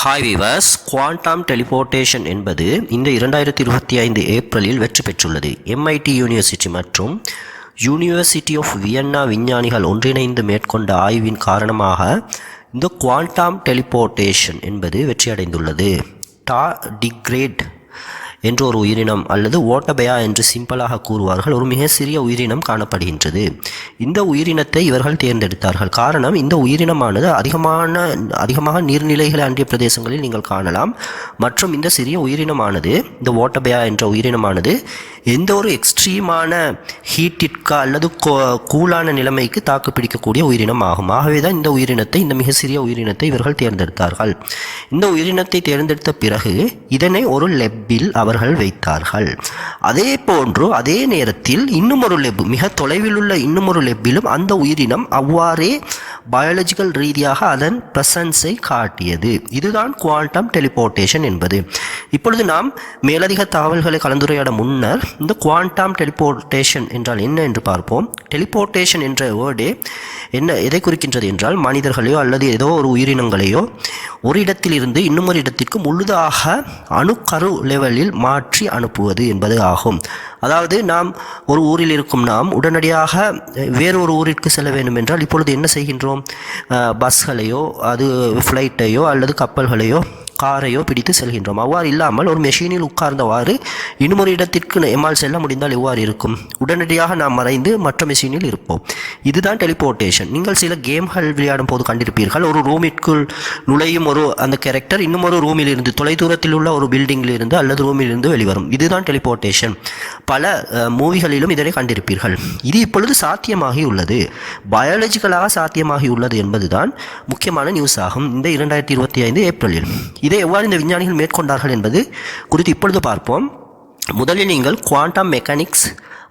Hi viewers quantum teleportation என்பது இந்த இரண்டாயிரத்தி இருபத்தி ஐந்து ஏப்ரலில் வெற்றி பெற்றுள்ளது. எம்ஐடி யூனிவர்சிட்டி மற்றும் யூனிவர்சிட்டி ஆஃப் வியன்னா விஞ்ஞானிகள் ஒன்றிணைந்து மேற்கொண்ட ஆய்வின் காரணமாக இந்த குவாண்டம் டெலிபோர்ட்டேஷன் என்பது வெற்றியடைந்துள்ளது. டா டிக்ரேட் என்ற ஒரு உயிரினம் அல்லது ஓட்டபயா என்று சிம்பிளாக கூறுவார்கள் ஒரு மிக சிறிய உயிரினம் காணப்படுகின்றது. இந்த உயிரினத்தை இவர்கள் தேர்ந்தெடுத்தார்கள். காரணம் இந்த உயிரினமானது அதிகமான அதிகமாக நீர்நிலைகளை அண்டிய பிரதேசங்களில் நீங்கள் காணலாம். மற்றும் இந்த சிறிய உயிரினமானது இந்த ஓட்டபயா என்ற உயிரினமானது எந்த ஒரு எக்ஸ்ட்ரீமான ஹீட்டிற்கு அல்லது கோ- கூலான நிலைமைக்கு தாக்கு பிடிக்கக்கூடிய உயிரினம் ஆகும். ஆகவே தான் இந்த உயிரினத்தை இந்த மிக சிறிய உயிரினத்தை இவர்கள் தேர்ந்தெடுத்தார்கள். இந்த உயிரினத்தை தேர்ந்தெடுத்த பிறகு இதனை ஒரு லெப்பில் அவர்கள் வைத்தார்கள். அதே போன்று அதே நேரத்தில் இன்னும் ஒரு லெப் மிக தொலைவில் உள்ள இன்னுமொரு லெப்பிலும் அந்த உயிரினம் அவ்வாறே பயாலஜிக்கல் ரீதியாக அதன் பிரசன்ஸை காட்டியது. இதுதான் குவாண்டம் டெலிபோர்ட்டேஷன் என்பது. இப்பொழுது நாம் மேலதிக தகவல்களை கலந்துரையாட முன்னர் இந்த குவாண்டம் டெலிபோர்ட்டேஷன் என்றால் என்ன என்று பார்ப்போம். டெலிபோர்ட்டேஷன் என்ற வேர்டே என்ன எதை குறிக்கின்றது என்றால் மனிதர்களையோ அல்லது ஏதோ ஒரு உயிரினங்களையோ ஒரு இடத்திலிருந்து இன்னும் ஒரு இடத்திற்கு முழுதாக அணுக்கரு லெவலில் மாற்றி அனுப்புவது என்பது ஆகும். அதாவது நாம் ஒரு ஊரில் இருக்கும் நாம் உடனடியாக வேறொரு வேறு ஒரு ஊரிற்கு செல்ல வேண்டும் என்றால் இப்பொழுது என்ன செய்கின்றோம்? பஸ்களையோ அது ஃப்ளைட்டையோ அல்லது கப்பல்களையோ காரையோ பிடித்து செல்கின்றோம். அவ்வாறு இல்லாமல் ஒரு மெஷினில் உட்கார்ந்தவாறு இன்னும் ஒரு இடத்திற்கு எம்மால் செல்ல முடிந்தால் எவ்வாறு இருக்கும்? உடனடியாக நாம் மறைந்து மற்ற மெஷினில் இருப்போம். இதுதான் டெலிபோர்ட்டேஷன் நீங்கள் சில கேம்கள் விளையாடும் போது கண்டிருப்பீர்கள். ஒரு ரூமிற்குள் நுழையும் ஒரு அந்த கேரக்டர் இன்னும் ஒரு ரூமில் இருந்து தொலைதூரத்தில் உள்ள ஒரு பில்டிங்கில் இருந்து அல்லது ரூமில் இருந்து வெளிவரும். இதுதான் டெலிபோர்ட்டேஷன் பல மூவிகளிலும் இதனை கண்டிருப்பீர்கள். இது இப்பொழுது சாத்தியமாகி உள்ளது பயாலஜிக்கலாக சாத்தியமாகி உள்ளது என்பதுதான் முக்கியமான நியூஸ் ஆகும். இந்த இரண்டாயிரத்தி இருபத்தி ஐந்து ஏப்ரலில். இதை எவ்வாறு இந்த விஞ்ஞானிகள் மேற்கொண்டார்கள் என்பது குறித்து இப்பொழுது பார்ப்போம். முதலில் நீங்கள் குவாண்டம் மெக்கானிக்ஸ்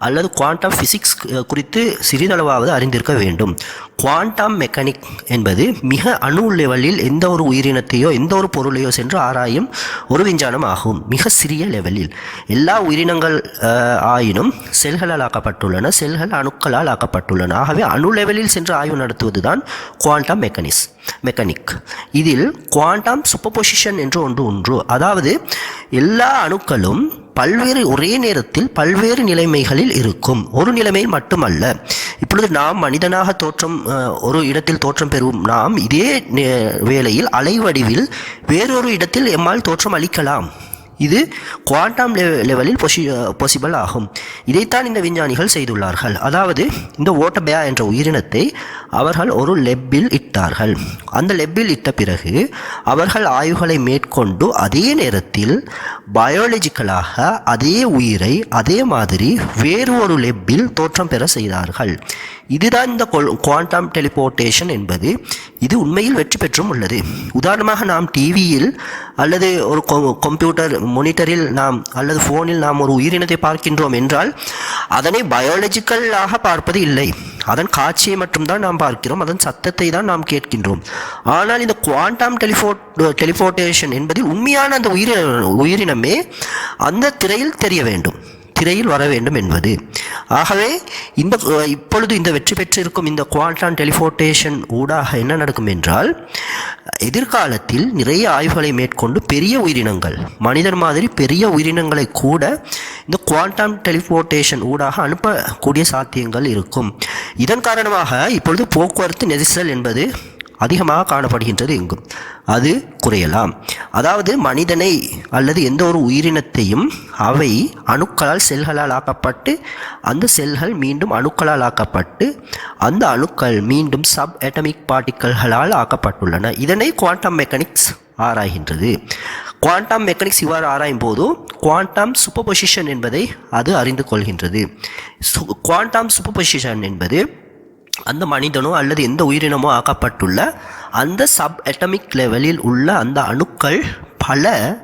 அல்லது குவாண்டம் ஃபிசிக்ஸ் குறித்து சிறிதளவாவது அறிந்திருக்க வேண்டும். குவாண்டம் மெக்கானிக் என்பது மிக அணு லெவலில் எந்த ஒரு உயிரினத்தையோ எந்த ஒரு பொருளையோ சென்று ஆராயும் ஒரு விஞ்ஞானம் ஆகும். மிக சிறிய லெவலில் எல்லா உயிரினங்கள் ஆயினும் செல்களால் ஆக்கப்பட்டுள்ளன செல்கள் அணுக்களால் ஆக்கப்பட்டுள்ளன. ஆகவே அணு லெவலில் சென்று ஆய்வு நடத்துவதுதான் குவாண்டம் மெக்கானிக்ஸ் மெக்கானிக் இதில் குவாண்டம் சூப்பர்பொசிஷன் என்று ஒன்று ஒன்று அதாவது எல்லா அணுக்களும் பல்வேறு ஒரே நேரத்தில் பல்வேறு நிலைமைகளில் இருக்கும். ஒரு நிலைமையில் மட்டுமல்ல இப்பொழுது நாம் மனிதனாக தோற்றம் ஒரு இடத்தில் தோற்றம் பெறும் நாம் இதே வேளையில் அலைவடிவில் வேறொரு இடத்தில் எம்மால் தோற்றம் அளிக்கலாம். இது குவாண்டம் லெவலில் பொசி பொசிபிள் ஆகும். இதைத்தான் இந்த விஞ்ஞானிகள் செய்துள்ளார்கள். அதாவது இந்த ஓட்டபயா என்ற உயிரினத்தை அவர்கள் ஒரு லெப்பில் இட்டார்கள். அந்த லெப்பில் இட்ட பிறகு அவர்கள் ஆய்வுகளை மேற்கொண்டு அதே நேரத்தில் பயாலஜிக்கலாக அதே உயிரை அதே மாதிரி வேறு ஒரு லெப்பில் தோற்றம் பெற செய்தார்கள். இதுதான் இந்த குவாண்டம் டெலிபோர்ட்டேஷன் என்பது. இது உண்மையில் வெற்றி பெற்றும் உள்ளது. உதாரணமாக நாம் டிவியில் அல்லது ஒரு கம்ப்யூட்டர் மொனிட்டரில் நாம் அல்லது ஃபோனில் நாம் ஒரு உயிரினத்தை பார்க்கின்றோம் என்றால் அதனை பயாலஜிக்கலாக பார்ப்பது இல்லை. அதன் காட்சியை மட்டும்தான் நாம் பார்க்கிறோம். அதன் சத்தத்தை தான் நாம் கேட்கின்றோம். ஆனால் இந்த குவாண்டம் டெலிஃபோ டெலிஃபோட்டேஷன் என்பதில் உண்மையான அந்த உயிரின உயிரினமே அந்த திரையில் தெரிய வேண்டும். திரையில் வர வேண்டும் என்பது. ஆகவே இந்த இப்பொழுது இந்த வெற்றி பெற்றிருக்கும் இந்த குவாண்டம் டெலிபோர்ட்டேஷன் ஊடாக என்ன நடக்கும் என்றால் எதிர்காலத்தில் நிறைய ஆய்வுகளை மேற்கொண்டு பெரிய உயிரினங்கள் மனிதர் மாதிரி பெரிய உயிரினங்களை கூட இந்த குவாண்டம் டெலிபோர்டேஷன் ஊடாக அனுப்பக்கூடிய சாத்தியங்கள் இருக்கும். இதன் காரணமாக இப்பொழுது போக்குவரத்து நெரிசல் என்பது அதிகமாக காணப்படுகின்றது எங்கும். அது குறையலாம். அதாவது மனிதனை அல்லது எந்த ஒரு உயிரினத்தையும் அவை அணுக்களால் செல்களால் ஆக்கப்பட்டு அந்த செல்கள் மீண்டும் அணுக்களால் ஆக்கப்பட்டு அந்த அணுக்கள் மீண்டும் சப் அட்டமிக் பார்ட்டிக்கல்களால் ஆக்கப்பட்டுள்ளன. இதனை குவாண்டம் மெக்கானிக்ஸ் ஆராய்கின்றது. குவாண்டம் மெக்கானிக்ஸ் இவ்வாறு ஆராயும் போது குவாண்டம் சூப்பர் பொசிஷன் என்பதை அது அறிந்து கொள்கின்றது. குவாண்டம் சூப்பர்பொசிஷன் என்பது அந்த மனிதனோ அல்லது எந்த உயிரினமோ ஆக்கப்பட்டுள்ள அந்த சப் அட்டமிக் லெவலில் உள்ள அந்த அணுக்கள் பல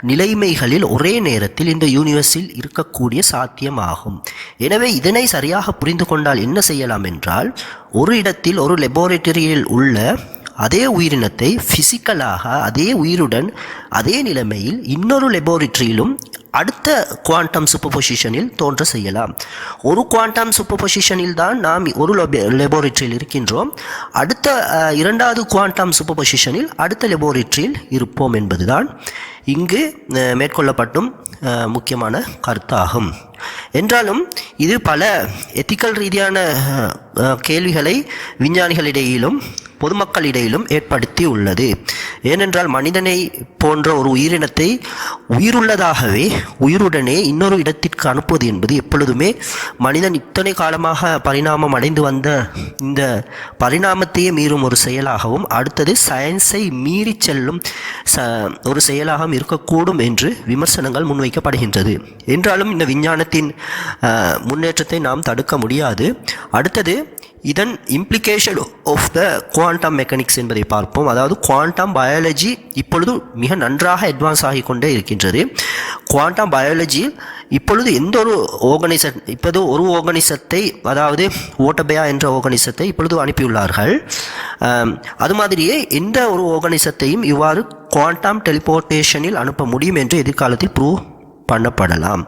நிலைமைகளில் ஒரே நேரத்தில் இந்த யூனிவர்ஸில் இருக்கக்கூடிய சாத்தியமாகும். எனவே இதனை சரியாக புரிந்து கொண்டால் என்ன செய்யலாம் என்றால் ஒரு இடத்தில் ஒரு லெபோரேட்டரியில் உள்ள அதே உயிரினத்தை ஃபிசிக்கலாக அதே உயிருடன் அதே நிலைமையில் இன்னொரு லெபோரட்டரியிலும் அடுத்த குவாண்டம் சூப்பர் பொசிஷனில் தோன்ற செய்யலாம். ஒரு குவாண்டம் சூப்பர் பொசிஷனில் தான் நாம் ஒரு லெபோரேட்டரியில் இருக்கின்றோம். அடுத்த இரண்டாவது குவாண்டம் சூப்பர் பொசிஷனில் அடுத்த லெபோரேட்டரியில் இருப்போம் என்பதுதான் இங்கு மேற்கொள்ளப்பட்டும் முக்கியமான கருத்தாகும். என்றாலும் இது பல எத்திக்கல் ரீதியான கேள்விகளை விஞ்ஞானிகளிடையிலும் பொதுமக்களிடையிலும் ஏற்படுத்தி உள்ளது ஏனென்றால் மனிதனை போன்ற ஒரு உயிரினத்தை உயிருள்ளதாகவே உயிருடனே இன்னொரு இடத்திற்கு அனுப்புவது என்பது எப்பொழுதுமே மனிதன் இத்தனை காலமாக பரிணாமம் அடைந்து வந்த இந்த பரிணாமத்தையே மீறும் ஒரு செயலாகவும் அடுத்தது சயின்ஸை மீறி செல்லும் ச ஒரு செயலாகவும் இருக்கக்கூடும் என்று விமர்சனங்கள் முன்வைக்கப்படுகின்றது. என்றாலும் இந்த விஞ்ஞானத்தின் முன்னேற்றத்தை நாம் தடுக்க முடியாது. அடுத்தது இதன் implication of the quantum mechanics என்பதை பார்ப்போம். அதாவது குவாண்டம் பயாலஜி இப்பொழுது மிக நன்றாக அட்வான்ஸ் ஆகி கொண்டே இருக்கின்றது. குவாண்டம் பயாலஜியில் இப்பொழுது எந்த ஒரு ஆர்கனைச இப்போது ஒரு ஓர்கனிசத்தை அதாவது ஓட்டபயா என்ற ஓர்கனிசத்தை இப்பொழுது அனுப்பியுள்ளார்கள். அது மாதிரியே எந்த ஒரு ஓர்கனிசத்தையும் இவ்வாறு குவாண்டம் டெலிபோர்ட்டேஷனில் அனுப்ப முடியும் என்று எதிர்காலத்தில் ப்ரூவ் பண்ணப்படலாம்.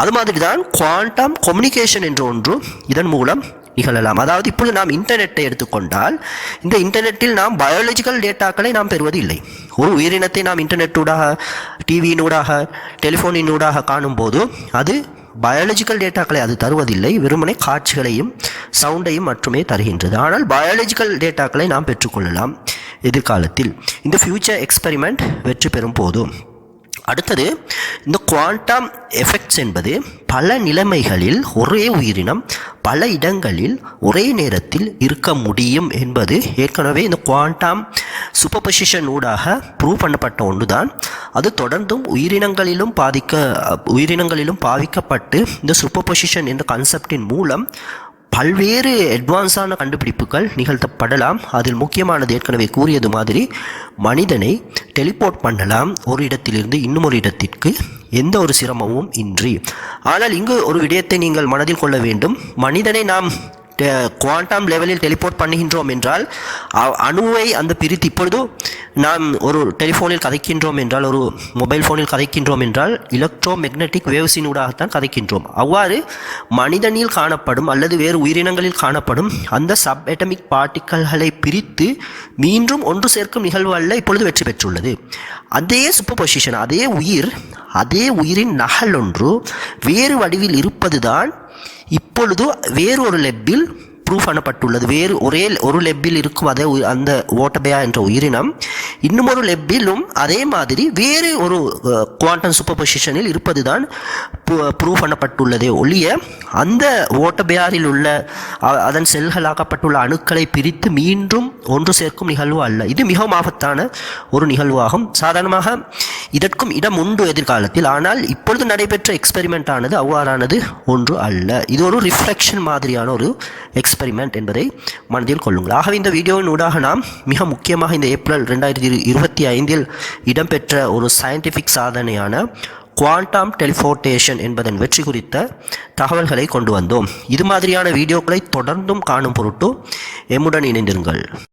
அது மாதிரி தான் குவாண்டம் கம்யூனிகேஷன் என்ற ஒன்று இதன் மூலம் நிகழலாம். அதாவது இப்பொழுது நாம் இன்டர்நெட்டை எடுத்துக்கொண்டால் இந்த இன்டர்நெட்டில் நாம் பயாலஜிக்கல் டேட்டாக்களை நாம் பெறுவது இல்லை ஒரு உயிரினத்தை நாம் இன்டர்நெட்டூடாக டிவியினூடாக டெலிஃபோனினூடாக காணும்போது அது பயாலஜிக்கல் டேட்டாக்களை அது தருவதில்லை. வெறுமனே காட்சிகளையும் சவுண்டையும் மட்டுமே தருகின்றது. ஆனால் பயாலஜிக்கல் டேட்டாக்களை நாம் பெற்றுக்கொள்ளலாம் எதிர்காலத்தில். இந்த ஃபியூச்சர் எக்ஸ்பெரிமெண்ட் வெற்றி பெறும் போதும் அடுத்தது இந்த குவாண்டம் எஃபெக்ட்ஸ் என்பது பல நிலைமைகளில் ஒரே உயிரினம் பல இடங்களில் ஒரே நேரத்தில் இருக்க முடியும் என்பது ஏற்கனவே இந்த குவாண்டம் சூப்பர்பொசிஷன் ஊடாக ப்ரூவ் பண்ணப்பட்ட ஒன்று தான் அது தொடர்ந்தும் உயிரினங்களிலும் பாதிக்க உயிரினங்களிலும் பாவிக்கப்பட்டு இந்த சூப்பர் பொசிஷன் என்ற கான்செப்டின் மூலம் பல்வேறு அட்வான்ஸான கண்டுபிடிப்புகள் நிகழ்த்தப்படலாம். அதில் முக்கியமானது ஏற்கனவே கூறியது மாதிரி மனிதனை டெலிபோர்ட் பண்ணலாம். ஒரு இடத்திலிருந்து இன்னும் ஒரு இடத்திற்கு எந்த ஒரு சிரமமும் இன்றி. ஆனால் இங்கு ஒரு விடயத்தை நீங்கள் மனதில் கொள்ள வேண்டும். மனிதனை நாம் குவாண்டம் லெவலில் டெலிபோர்ட் பண்ணுகின்றோம் என்றால் அணுவை அந்த பிரித்து இப்பொழுது நாம் ஒரு டெலிஃபோனில் கதைக்கின்றோம் என்றால் ஒரு மொபைல் ஃபோனில் கதைக்கின்றோம் என்றால் எலக்ட்ரோ மேக்னெட்டிக் வேவ்ஸினூடாகத்தான் கதைக்கின்றோம். அவ்வாறு மனிதனில் காணப்படும் அல்லது வேறு உயிரினங்களில் காணப்படும் அந்த சப் அட்டமிக் பார்ட்டிக்கல்களை பிரித்து மீண்டும் ஒன்று சேர்க்கும் நிகழ்வு அல்ல இப்பொழுது வெற்றி பெற்றுள்ளது. அதே சூப்பர் பொசிஷன் அதே உயிர் அதே உயிரின் நகல் ஒன்று வேறு வடிவில் இருப்பதுதான் இப்பொழுது வேறொரு லெப்பில் ப்ரூஃப் பண்ணப்பட்டுள்ளது வேறு ஒரே ஒரு லெப்பில் இருக்கும் அதே அந்த ஓட்டபயா என்ற உயிரினம். இன்னும் ஒரு லெப்பிலும் அதே மாதிரி வேறு ஒரு குவாண்டம் சூப்பர் பொசிஷனில் இருப்பது தான் ப்ரூவ் பண்ணப்பட்டுள்ளதே ஒழிய அந்த ஓட்டபயாரில் உள்ள அதன் செல்களாக்கப்பட்டுள்ள அணுக்களை பிரித்து மீண்டும் ஒன்று சேர்க்கும் நிகழ்வு அல்ல. இது மிகவும் ஆபத்தான ஒரு நிகழ்வாகும். சாதாரணமாக இதற்கும் இடம் உண்டு எதிர்காலத்தில். ஆனால் இப்பொழுது நடைபெற்ற எக்ஸ்பெரிமெண்ட் ஆனது அவ்வாறானது ஒன்று அல்ல. இது ஒரு ரிஃப்ளெக்ஷன் மாதிரியான ஒரு எக்ஸ்பெரிமெண்ட் என்பதை மனதில் கொள்ளுங்கள். ஆகவே இந்த வீடியோவின் ஊடாக நாம் மிக முக்கியமாக இந்த ஏப்ரல் ரெண்டாயிரத்தி இருபத்தி ஐந்தில் இடம்பெற்ற ஒரு சயின்டிஃபிக் சாதனையான குவாண்டம் டெலிஃபோர்டேஷன் என்பதன் வெற்றி குறித்த தகவல்களை கொண்டு வந்தோம். இது மாதிரியான வீடியோக்களை தொடர்ந்தும் காணும் பொருட்டு எம்முடன் இணைந்திருங்கள்.